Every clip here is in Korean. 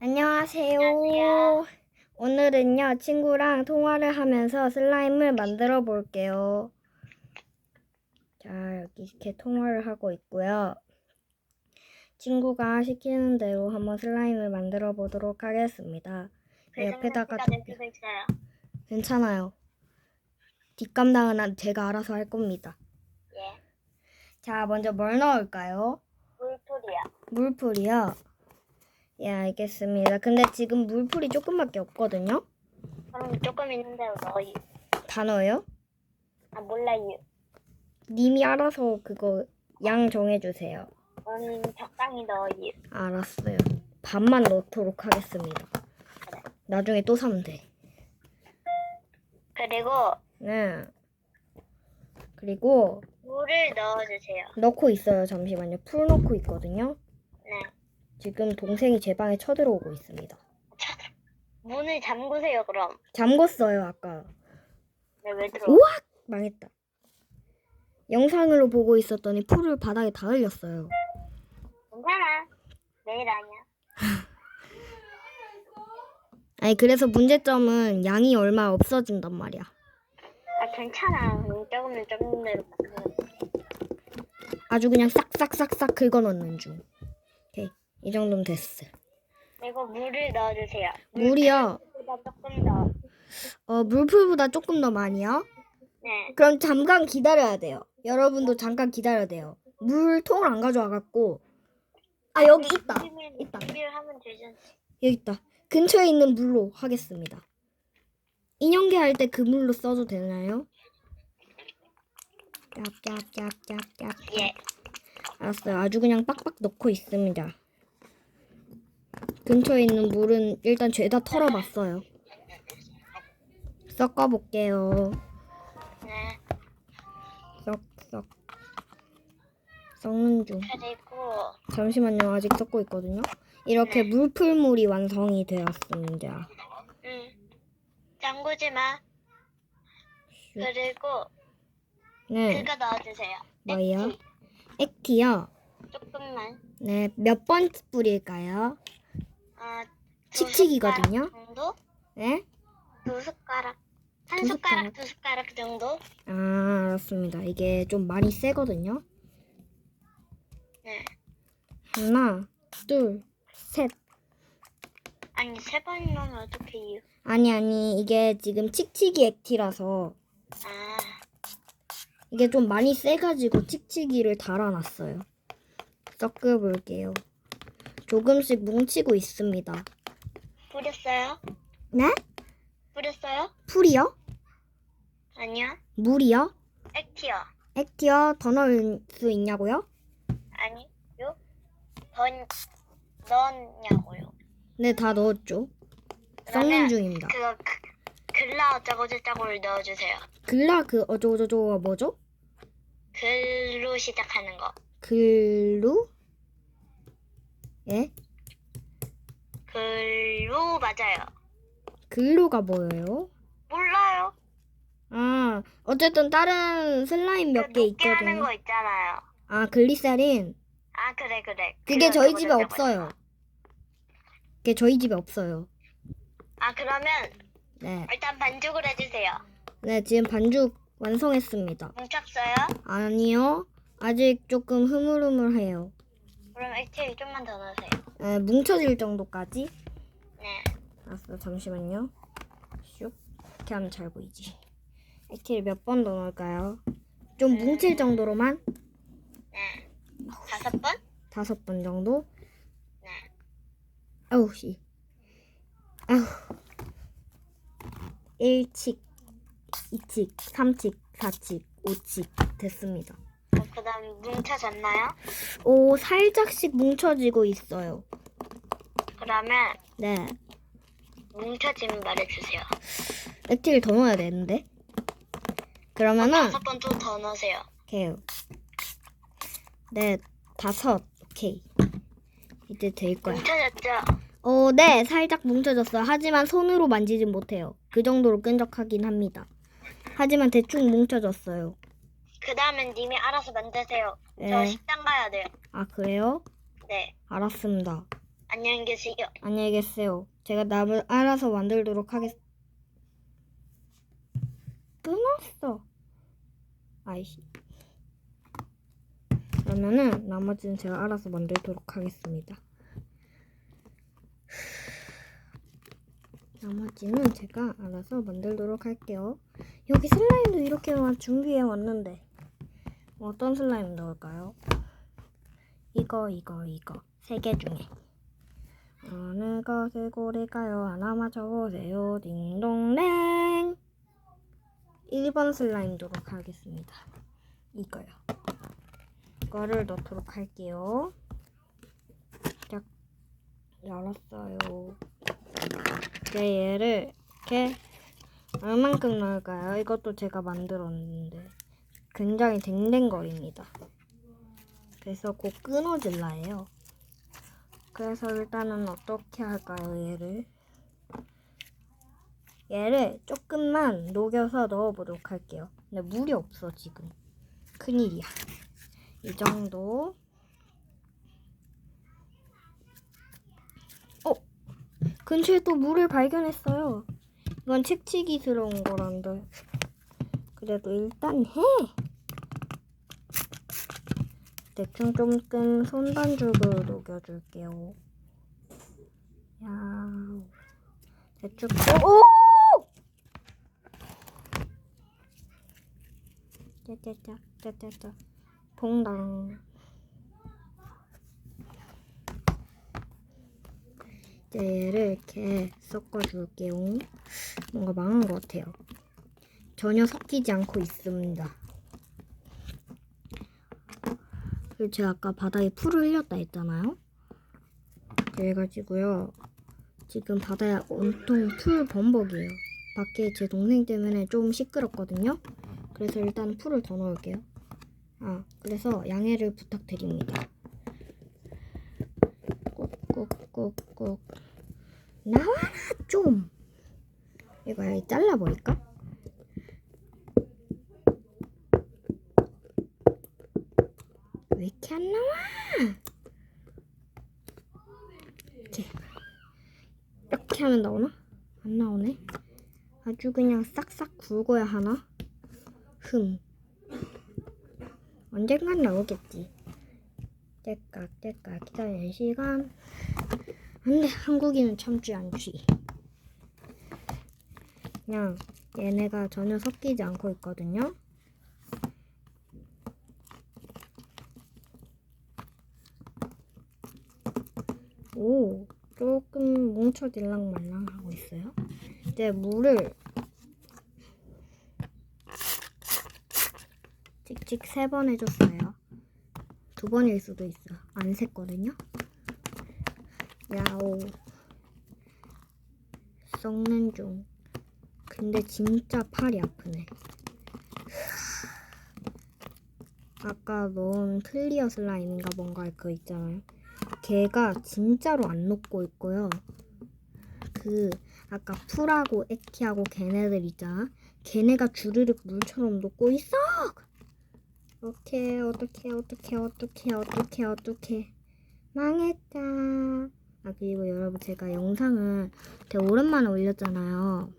안녕하세요. 안녕하세요. 오늘은요, 친구랑 통화를 하면서 슬라임을 만들어 볼게요. 자, 여기 이렇게 통화를 하고 있고요. 친구가 시키는 대로 한번 슬라임을 만들어 보도록 하겠습니다. 네, 옆에다가 있어요. 괜찮아요. 뒷감당은 제가 알아서 할 겁니다. 예. 자, 먼저 뭘 넣을까요? 물풀이요. 물풀이요. 예, 알겠습니다. 근데 지금 물풀이 조금밖에 없거든요. 그럼 조금 있는 대로 넣어요. 다 넣어요? 아 몰라요. 님이 알아서 그거 양 정해주세요. 음 적당히 넣어요. 알았어요. 반만 넣도록 하겠습니다. 나중에 또 사면 돼. 그리고 네. 그리고 물을 넣어주세요. 넣고 있어요. 잠시만요. 풀 넣고 있거든요. 네. 지금 동생이 제 방에 쳐들어오고 있습니다. 문을 잠그세요 그럼. 잠궜어요, 아까. 네, 왜 들어? 우와! 망했다. 영상으로 보고 있었더니 풀을 바닥에 다 흘렸어요. 괜찮아. 내일 아니야. 아니, 그래서 문제점은 양이 얼마 없어진단 말이야. 아 괜찮아. 조금은 조금 대로. 아주 그냥 싹싹싹싹 긁어 넣는 중. 이 정도면 됐어. 그리고 물을 넣어주세요. 물이요. 보다 조금 더. 어, 물풀보다 조금 더 많이요? 네. 그럼 잠깐 기다려야 돼요. 여러분도 잠깐 기다려야 돼요. 물통을 안 가져와갖고. 아, 여기 있다. 있다. 하면. 여기 있다. 근처에 있는 물로 하겠습니다. 인형계 할때 그 물로 써도 되나요? 짭짭짭짭짭. 예. 알았어요. 아주 그냥 빡빡 넣고 있습니다. 근처에 있는 물은 일단 죄다 털어봤어요. 섞어볼게요. 네. 썩썩. 섞는 중. 그리고 잠시만요. 아직 섞고 있거든요. 이렇게 네. 물풀물이 완성이 되었습니다. 응. 잠그지 마. 그리고 네. 그거 넣어주세요. 뭐요? 액티. 액티요. 조금만. 네. 몇 번 뿌릴까요? 아. 숟가락 정도? 네? 두 숟가락. 한 두 숟가락, 숟가락. 두 숟가락 정도? 아, 알았습니다. 이게 좀 많이 세거든요. 네. 하나, 둘, 셋. 아니, 세번 넣으면 어떡해요? 아니, 아니. 이게 지금 칙칙이 액티라서 아, 이게 좀 많이 세가지고 칙칙이를 달아놨어요. 섞어볼게요. 조금씩 뭉치고 있습니다. 뿌렸어요? 네? 뿌렸어요? 풀이요? 아니요. 물이요? 액티요. 액티요? 더 넣을 수 있냐고요? 아니요. 던, 넣었냐고요. 네, 다 넣었죠. 그러면 중입니다. 그거 그, 글라 어쩌고저쩌고를 넣어주세요. 글라 그 어쩌고저쩌고가 뭐죠? 글로 시작하는 거. 글루? 예? 글로 맞아요. 글루가 뭐예요? 몰라요. 아, 어쨌든 다른 슬라임 몇개그 하는 있거든요. 거 있잖아요. 아, 글리세린. 아 그래 그래. 그게 그거 저희 집에 없어요. 그게 저희 집에 없어요. 아 그러면 네. 일단 반죽을 해주세요. 네, 지금 반죽 완성했습니다. 뭉쳤어요? 아니요. 아직 조금 흐물흐물해요. 그럼 액티를 좀만 더 넣으세요. 네, 뭉쳐질 정도까지. 네. 알았어, 잠시만요. 슉. 이렇게 하면 잘 보이지. 액티를 몇 번 더 넣을까요? 좀 음. 뭉칠 정도로만 네. 다섯 번? 다섯 번 정도. 네. 아우 씨. 아우. 1칙, 2칙, 3칙, 4칙, 5칙 됐습니다. 어, 그다음 뭉쳐졌나요? 오, 살짝씩 뭉쳐지고 있어요. 그러면 네. 뭉쳐지면 말해주세요. 액티를 더 넣어야 되는데. 그러면은 다섯 번또더 넣으세요. 오케이. 네, 다섯. 오케이. 이제 될 거야. 뭉쳐졌죠? 어, 네, 살짝 뭉쳐졌어요. 하지만 손으로 만지진 못해요. 그 정도로 끈적하긴 합니다. 하지만 대충 뭉쳐졌어요. 그 다음엔 님이 알아서 만드세요. 저 네. 식당 가야 돼요. 아, 그래요? 네. 알았습니다. 안녕히 계세요. 안녕히 계세요. 제가 나무 알아서 만들도록 하겠. 끊었어. 아이씨. 그러면은 나머지는 제가 알아서 만들도록 하겠습니다. 나머지는 제가 알아서 만들도록 할게요. 여기 슬라임도 이렇게 준비해 왔는데 어떤 슬라임 넣을까요? 이거 이거 이거 세 개 중에 어느 것을 고를까요? 하나 맞춰보세요. 딩동댕. 1번 슬라임 도록 하겠습니다. 이거요. 이거를 넣도록 할게요. 자, 열었어요. 이제 얘를 이렇게 얼만큼 넣을까요? 이것도 제가 만들었는데 굉장히 댕댕거립니다. 그래서 곧 끊어질라 해요. 그래서 일단은 어떻게 할까요, 얘를? 얘를 조금만 녹여서 넣어보도록 할게요. 근데 물이 없어, 지금. 큰일이야. 이 정도. 어! 근처에 또 물을 발견했어요. 이건 책치기스러운 거란데. 그래도 일단 해! 대충 조금 손반죽을 녹여줄게요. 야, 대충 오! 짜짜짜 짜짜짜 봉당. 이제 얘를 이렇게 섞어줄게요. 뭔가 망한 것 같아요. 전혀 섞이지 않고 있습니다. 제가 아까 바닥에 풀을 흘렸다 했잖아요. 그래가지고요. 지금 바다에 온통 풀 범벅이에요. 밖에 제 동생 때문에 좀 시끄럽거든요. 그래서 일단 풀을 더 넣을게요. 아, 그래서 양해를 부탁드립니다. 꼭꼭꼭꼭 나와라 좀. 이거 여기 잘라버릴까? 왜 이렇게 안 나와? 이렇게 이렇게 하면 나오나? 안 나오네. 아주 그냥 싹싹 굵어야 하나? 흠. 언젠간 나오겠지. 떼깍 떼깍 기다리는 시간. 안돼 한국인은 참지 않지. 그냥 얘네가 전혀 섞이지 않고 있거든요. 오, 조금 뭉쳐질랑 말랑 하고 있어요. 이제 물을 찍찍 세 번 해줬어요. 두 번일 수도 있어. 안 샜거든요. 야오. 썩는 중. 근데 진짜 팔이 아프네. 아까 넣은 클리어 슬라임인가 뭔가 그 있잖아요. 걔가 진짜로 안 녹고 있고요. 그 아까 풀하고 에키하고 걔네들 있잖아. 걔네가 주르륵 물처럼 녹고 있어. 어떡해 어떡해 어떡해 어떡해 어떡해 어떡해 망했다. 아 그리고 여러분 제가 영상을 되게 오랜만에 올렸잖아요.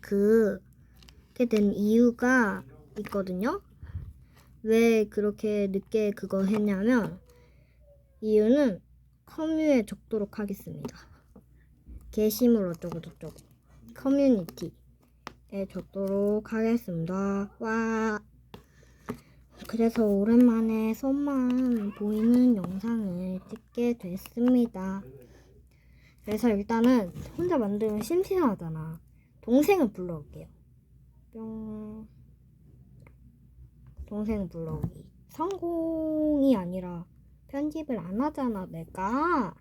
그게 된 이유가 있거든요. 왜 그렇게 늦게 그거 했냐면 이유는 커뮤에 적도록 하겠습니다. 게시물 어쩌고 저쩌고 커뮤니티에 적도록 하겠습니다. 와. 그래서 오랜만에 손만 보이는 영상을 찍게 됐습니다. 그래서 일단은 혼자 만들면 심심하잖아. 동생을 불러올게요. 뿅. 동생 불러오기. 성공이 아니라 편집을 안 하잖아, 내가.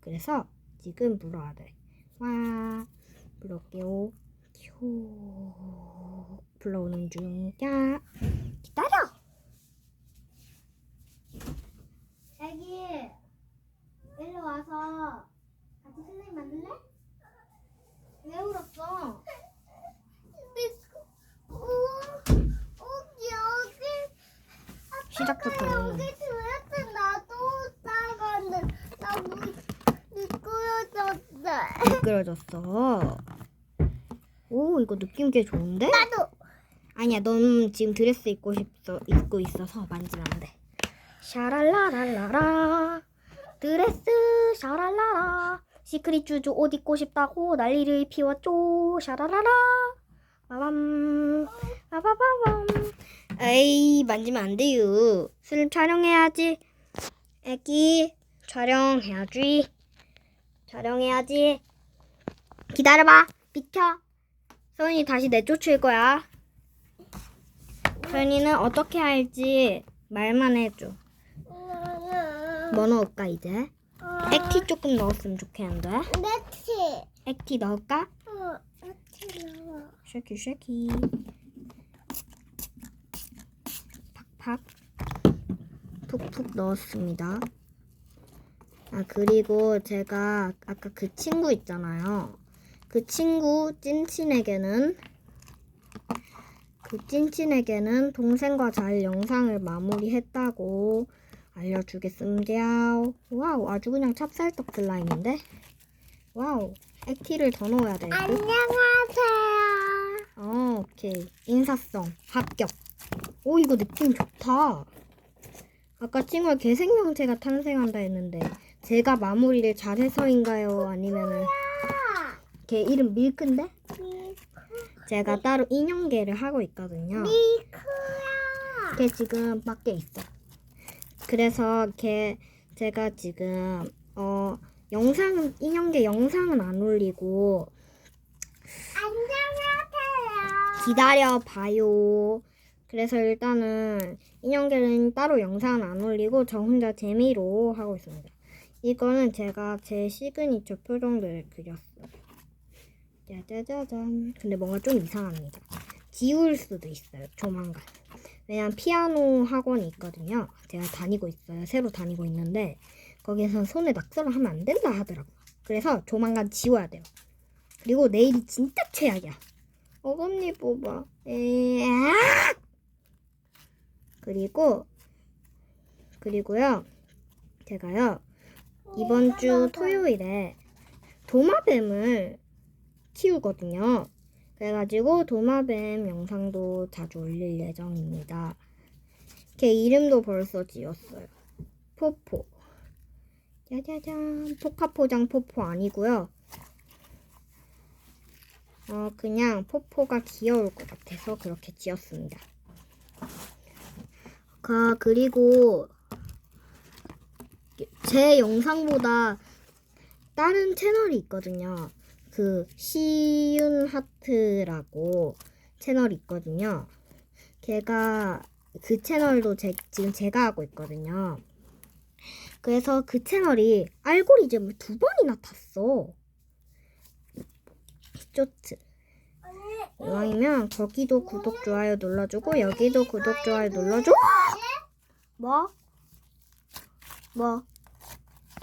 그래서 지금 불러야 돼. 와, 불러올게요. 큐. 불러오는 중. 야, 기다려! 애기, 일로 와서 같이 슬라임 만들래? 왜 울었어? 시작부터 우는. 여기 들었어 나도 싸가는데 나 물 미끄러졌어. 오, 이거 느낌 꽤 좋은데? 나도. 아니야, 넌 지금 드레스 입고 싶어 입고 있어서 만지면 안 돼. 샤랄라랄라라 드레스 샤랄라라 시크릿 쭈쭈 옷 입고 싶다고 난리를 피웠죠. 샤랄라라 빠밤 빠바바밤 에이 만지면 안 돼요. 슬림 촬영해야지. 애기 촬영해야지. 촬영해야지. 기다려봐. 비켜. 서은이 다시 내쫓을 거야. 서은이는 어떻게 할지 말만 해줘. 뭐 넣을까 이제? 액티 조금 넣었으면 좋겠는데. 넥시. 액티 넣을까? 어. 쉐키 쉐키. 팍팍. 푹푹 넣었습니다. 아 그리고 제가 아까 그 친구 있잖아요. 그 친구 찐친에게는 그 찐친에게는 동생과 잘 영상을 마무리했다고 알려주겠습니다. 와우 아주 그냥 찹쌀떡 슬라임인데. 와우 액티를 더 넣어야 돼. 안녕하세요. 어, 오케이. 인사성 합격. 오, 이거 느낌 좋다. 아까 친구가 개생명체가 탄생한다 했는데 제가 마무리를 잘해서인가요? 아니면은 걔 이름 밀크인데? 제가 따로 인형개를 하고 있거든요. 미크야. 걔 지금 밖에 있어. 그래서 걔 제가 지금 어 영상은 인형개 영상은 안 올리고 안녕하세요. 기다려 봐요. 그래서 일단은 인형개는 따로 영상은 안 올리고 저 혼자 재미로 하고 있습니다. 이거는 제가 제 시그니처 표정들을 그렸어요. 짜자자잔. 근데 뭔가 좀 이상합니다. 지울 수도 있어요. 조만간. 왜냐면 피아노 학원이 있거든요. 제가 다니고 있어요. 새로 다니고 있는데 거기서 손에 낙서를 하면 안 된다 하더라고요. 그래서 조만간 지워야 돼요. 그리고 내일이 진짜 최악이야. 어금니 뽑아. 에악 그리고 그리고요. 제가요. 이번 주 토요일에 도마뱀을 키우거든요. 그래가지고 도마뱀 영상도 자주 올릴 예정입니다. 걔 이름도 벌써 지었어요. 포포. 짜자잔. 포카포장 포포 아니고요. 어, 그냥 포포가 귀여울 것 같아서 그렇게 지었습니다. 가 그리고 제 영상보다 다른 채널이 있거든요. 그 시윤 하트라고 채널이 있거든요. 걔가 그 채널도 제, 지금 제가 하고 있거든요. 그래서 그 채널이 알고리즘을 두 번이나 탔어. 쇼트. 이왕이면 거기도 구독 좋아요 눌러주고 여기도 구독 좋아요 눌러줘. 뭐? 뭐?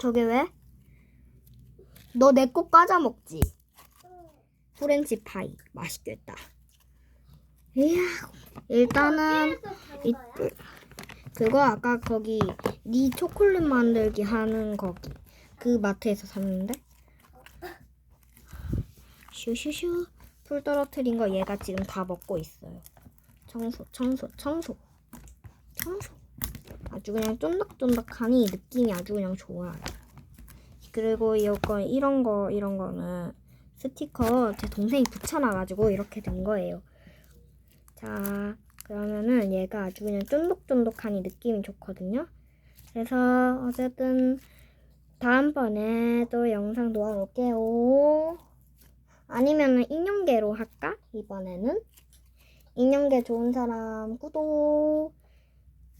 저게 왜? 너 내 거 까자 먹지? 프렌치 파이 맛있겠다. 이야, 일단은 이, 그거 아까 거기 니 초콜릿 만들기 하는 거기 그 마트에서 샀는데 슈슈슈 풀 떨어뜨린 거 얘가 지금 다 먹고 있어요. 청소, 청소, 청소, 청소. 아주 그냥 쫀득쫀득하니 느낌이 아주 그냥 좋아요. 그리고 이거 이런 거 이런 거는 스티커 제 동생이 붙여놔가지고 이렇게 된 거예요. 자 그러면은 얘가 아주 그냥 쫀득쫀득하니 느낌이 좋거든요. 그래서 어쨌든 다음번에 또 영상 놓아올게요. 아니면은 인형개로 할까? 이번에는 인형개 좋은 사람 구독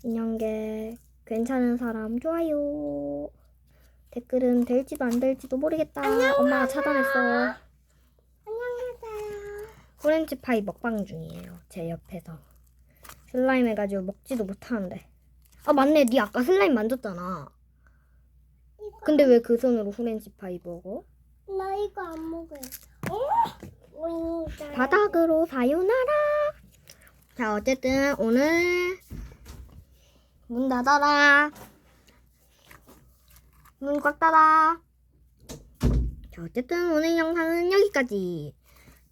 인형개 괜찮은 사람 좋아요 댓글은 될지도 안 될지도 모르겠다 엄마가 차단했어. 프렌치 파이 먹방 중이에요 제 옆에서 슬라임 해가지고 먹지도 못하는데 아 맞네 니 아까 슬라임 만졌잖아 근데 왜 그 손으로 프렌치 파이 먹어? 나 이거 안 먹어요. 어? 바닥으로 사요나라. 자, 어쨌든 오늘 문 닫아라. 문 꽉 닫아. 자, 어쨌든 오늘 영상은 여기까지.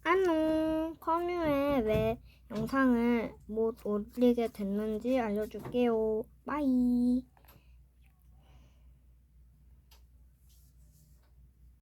안녕. 커뮤에 왜 영상을 못 올리게 됐는지 알려줄게요. 바이.